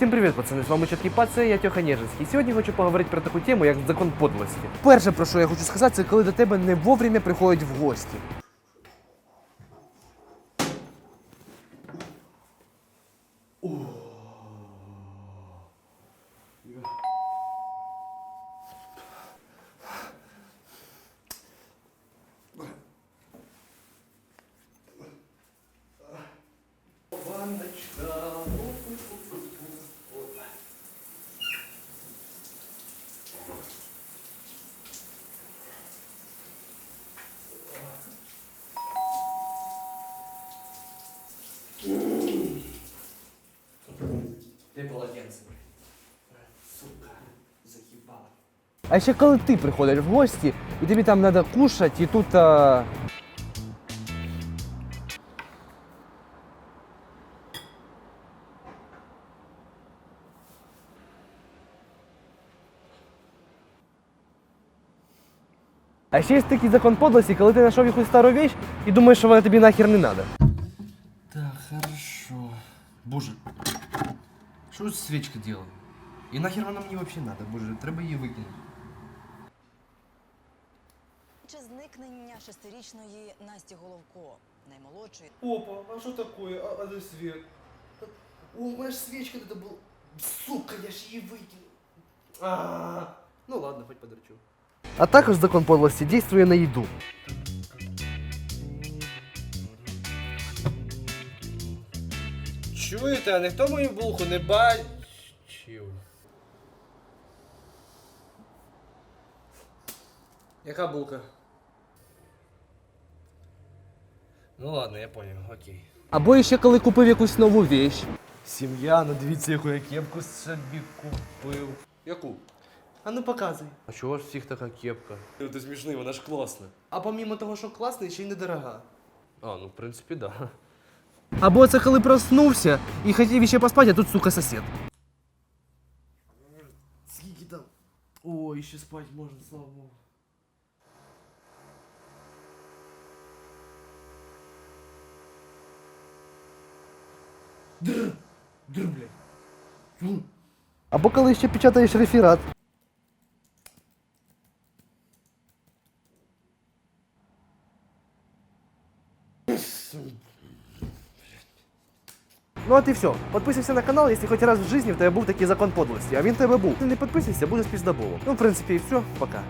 Всім привіт, пацани! З вами Чіткий Паце, я Тьоха Нежинський. Сьогодні хочу поговорити про таку тему, як закон подлості. Перше, про що я хочу сказати, це коли до тебе не вовремя приходять в гості. Ти А ще коли ти приходиш в гості, і тобі там треба кушати, і тут. А... А ще є такий закон подлості, коли ти знайшов якусь стару вещь і думаєш, що вона тобі нахер не треба. Так, хорошо. Боже. Що тут свічка делает? І нахер вона мені вообще надо, боже, треба її викинути. Чи зникнення шестирічної Насті Головко, наймолодшої Опа, а що таке? А, а де світ? О, у мене ж свічка тут була. Сука, я ж її викинув. А, ну ладно, хоть подрачу. А також закон подлості дійствує на їду. Чуєте, а ніхто мою булку не бачив. Яка булка? Ну ладно, я понял, окей. Або ще коли купив якусь нову вещь. Сім'я, ну дивіться, яку я кепку собі купив. Яку? А ну показуй. А чого ж всіх така кепка? Ну, Ти смішний, вона ж класна. А помімо того, що класна, ще й недорога. А, ну в принципі, да. Або це коли проснувся і хотів ще поспати, а тут, сука, сосед. Скільки там? Ой, ще спати можна, слава Богу. Др, др, блядь. Або коли ще печатаєш реферат. Ну от і все. Підписуйся на канал, якщо хоч раз в житті в тебе був такий закон подлості. А він в тебе був. Ти не підписуйся, буде спіздоболом. Ну, в принципі, і все. Пока.